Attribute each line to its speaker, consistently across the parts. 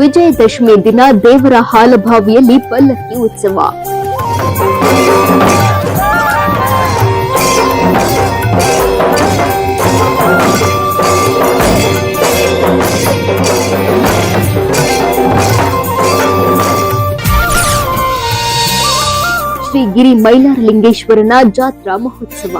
Speaker 1: ವಿಜಯದಶಮಿ ದಿನ ದೇವರ ಹಾಲಭಾವಿಯಲ್ಲಿ ಪಲ್ಲಕ್ಕಿ ಉತ್ಸವ. ಶ್ರೀ ಗಿರಿ ಮೈಲಾರಲಿಂಗೇಶ್ವರನ ಜಾತ್ರಾ ಮಹೋತ್ಸವ.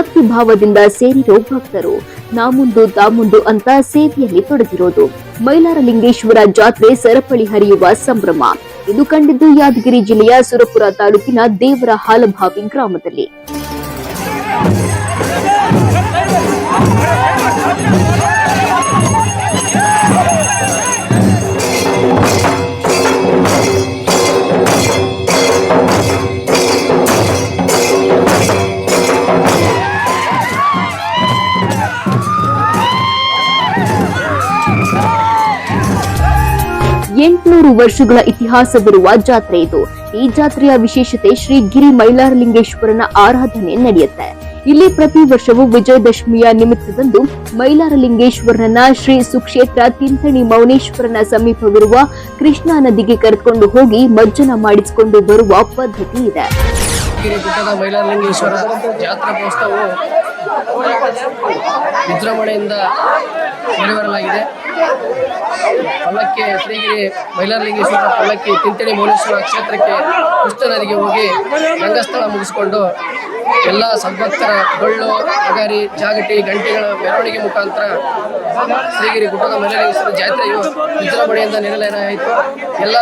Speaker 1: ಭಕ್ತಿ ಭಾವದಿಂದ ಸೇರಿರೋ ಭಕ್ತರು ನಾಮುಂದು ತಾಮುಂದು ಅಂತ ಸೇವೆಯಲ್ಲಿ ತೊಡಗಿರೋದು. ಮೈಲಾರಲಿಂಗೇಶ್ವರ ಜಾತ್ರೆ ಸರಪಳಿ ಹರಿಯುವ ಸಂಭ್ರಮ. ಇದು ಕಂಡಿದ್ದು ಯಾದಗಿರಿ ಜಿಲ್ಲೆಯ ಸುರಪುರ ತಾಲೂಕಿನ ದೇವರ ಹಾಲಭಾವಿ ಗ್ರಾಮದಲ್ಲಿ. ಎಂಟುನೂರು ವರ್ಷಗಳ ಇತಿಹಾಸವಿರುವ ಜಾತ್ರೆ ಇದು. ಈ ಜಾತ್ರೆಯ ವಿಶೇಷತೆ ಶ್ರೀ ಗಿರಿ ಮೈಲಾರಲಿಂಗೇಶ್ವರನ ಆರಾಧನೆ ನಡೆಯುತ್ತೆ. ಇಲ್ಲಿ ಪ್ರತಿ ವರ್ಷವೂ ವಿಜಯದಶಮಿಯ ನಿಮಿತ್ತದಂದು ಮೈಲಾರಲಿಂಗೇಶ್ವರನ ಶ್ರೀ ಸುಕ್ಷೇತ್ರ ತಿಂಥಣಿ ಮೌನೇಶ್ವರನ ಸಮೀಪವಿರುವ ಕೃಷ್ಣಾ ನದಿಗೆ ಕರೆದುಕೊಂಡು ಹೋಗಿ ಮಜ್ಜನ ಮಾಡಿಸಿಕೊಂಡು ಬರುವ ಪದ್ಧತಿ ಇದೆ.
Speaker 2: ಜಾತ್ರಾ ವಿಜೃಂಭಣೆಯಿಂದ ನೆರವೇರಲಾಗಿದೆ ಪಲ್ಲಕ್ಕಿ ಶ್ರೀಗಿರಿ ಮೈಲಾರಲಿಂಗೇಶ್ವರ ಪಲ್ಲಕ್ಕಿ ತಿಂತಣಿ ಮೌಲೇಶ್ವರ ಕ್ಷೇತ್ರಕ್ಕೆ ಕೃಷ್ಣ ನದಿಗೆ ಹೋಗಿ ರಂಗಸ್ಥಳ ಮುಗಿಸಿಕೊಂಡು ಎಲ್ಲ ಸದ್ಭಕ್ತರ ಡೊಳ್ಳು ಅಗಾರಿ, ಜಾಗಟಿ, ಗಂಟೆಗಳ ಮೆರವಣಿಗೆ ಮುಖಾಂತರ ಶ್ರೀಗಿರಿ ಗುಡ್ಡದ ಮೈಲಾರಲಿಂಗೇಶ್ವರ ಜಾತ್ರೆಯು ವಿಜೃಂಭಣೆಯಿಂದ ನೆರವೇರಾಯಿತು ಎಲ್ಲ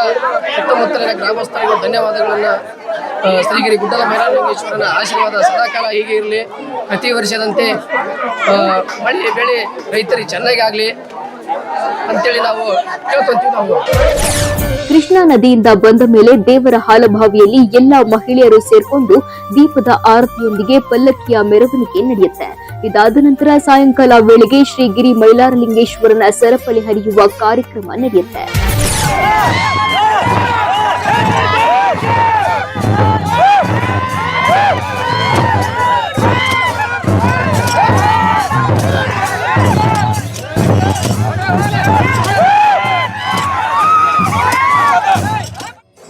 Speaker 2: ಸುತ್ತಮುತ್ತಲಿನ ಗ್ರಾಮಸ್ಥರಿಗೂ ಧನ್ಯವಾದಗಳನ್ನು ಶ್ರೀಗಿರಿ ಗುಡ್ಡದ ಮೈಲಾರಲಿಂಗೇಶ್ವರನ ಆಶೀರ್ವಾದ ಸದಾಕಾಲ ಹೀಗೆ ಇರಲಿ. ಪ್ರತಿ ವರ್ಷದಂತೆ ಮಳೆ, ಬೆಳೆ, ರೈತರಿಗೆ ಚೆನ್ನಾಗಿ ಆಗಲಿ ಅಂತೇಳಿ ನಾವು ಕೇಳ್ಕೊಂತೀವಿ ನಾವು.
Speaker 1: ಕೃಷ್ಣಾ ನದಿಯಿಂದ ಬಂದ ಮೇಲೆ ದೇವರ ಹಾಲಭಾವಿಯಲ್ಲಿ ಎಲ್ಲಾ ಮಹಿಳೆಯರು ಸೇರ್ಕೊಂಡು ದೀಪದ ಆರತಿಯೊಂದಿಗೆ ಪಲ್ಲಕ್ಕಿಯ ಮೆರವಣಿಗೆ ನಡೆಯುತ್ತೆ. ಇದಾದ ನಂತರ ಸಾಯಂಕಾಲ ವೇಳೆಗೆ ಶ್ರೀಗಿರಿ ಮೈಲಾರಲಿಂಗೇಶ್ವರನ ಸರಪಳಿ ಹರಿಯುವ ಕಾರ್ಯಕ್ರಮ ನಡೆಯುತ್ತೆ.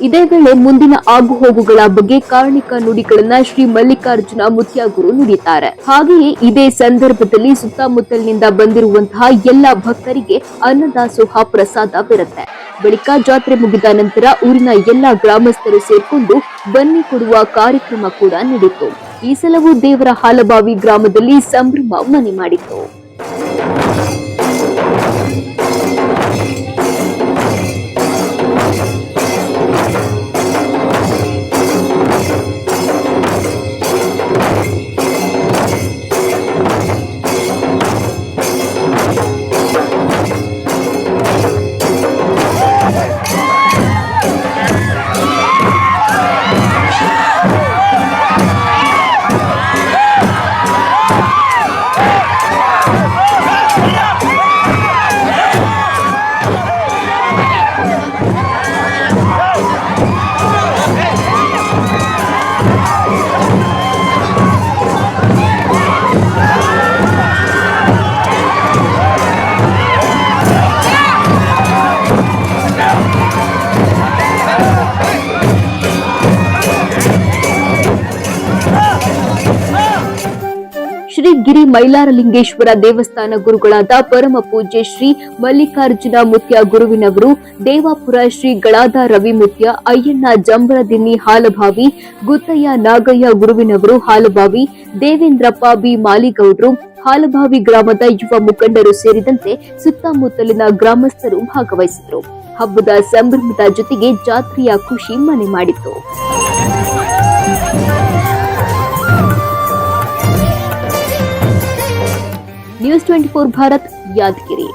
Speaker 1: ಇದೇ ವೇಳೆ ಮುಂದಿನ ಆಗುಹೋಗುಗಳ ಬಗ್ಗೆ ಕಾರಣಿಕ ನುಡಿಗಳನ್ನ ಶ್ರೀ ಮಲ್ಲಿಕಾರ್ಜುನ ಮುತ್ಯಾಗುರು ನುಡಿತಾರೆ ಹಾಗೆಯೇ ಇದೇ ಸಂದರ್ಭದಲ್ಲಿ ಸುತ್ತಮುತ್ತಲಿನಿಂದ ಬಂದಿರುವಂತಹ ಎಲ್ಲ ಭಕ್ತರಿಗೆ ಅನ್ನದಾಸೋಹ ಪ್ರಸಾದ ಬರುತ್ತೆ. ಬಳಿಕ ಜಾತ್ರೆ ಮುಗಿದ ನಂತರ ಊರಿನ ಎಲ್ಲಾ ಗ್ರಾಮಸ್ಥರು ಸೇರ್ಕೊಂಡು ಬನ್ನಿ ಕೊಡುವ ಕಾರ್ಯಕ್ರಮ ಕೂಡ ನಡೆಯಿತು. ಈ ಸಲವೂ ದೇವರ ಹಾಲಬಾವಿ ಗ್ರಾಮದಲ್ಲಿ ಸಂಭ್ರಮ ಮನೆ ಮಾಡಿತು. ಮೈಲಾರಲಿಂಗೇಶ್ವರ ದೇವಸ್ಥಾನ ಗುರುಗಳಾದ ಪರಮ ಪೂಜ್ಯ ಶ್ರೀ ಮಲ್ಲಿಕಾರ್ಜುನ ಮುತ್ಯ ಗುರುವಿನವರು, ದೇವಾಪುರ ಶ್ರೀ ಶ್ರೀಗಳಾದ ರವಿಮುತ್ಯ ಅಯ್ಯಣ್ಣ ಜಂಬರದಿನ್ನಿ ಹಾಲಭಾವಿ, ಗುತ್ತಯ್ಯ ನಾಗಯ್ಯ ಗುರುವಿನವರು ಹಾಲಭಾವಿ, ದೇವೇಂದ್ರಪ್ಪ ಬಿ ಮಾಲಿಗೌಡ್ರು, ಹಾಲಭಾವಿ ಗ್ರಾಮದ ಯುವ ಮುಖಂಡರು ಸೇರಿದಂತೆ ಸುತ್ತಮುತ್ತಲಿನ ಗ್ರಾಮಸ್ಥರು ಭಾಗವಹಿಸಿದರು. ಹಬ್ಬದ ಸಂಭ್ರಮದ ಜೊತೆಗೆ ಜಾತ್ರೆಯ ಖುಷಿ ಮನೆ ಮಾಡಿತು. News twenty four Bharat Yadgiri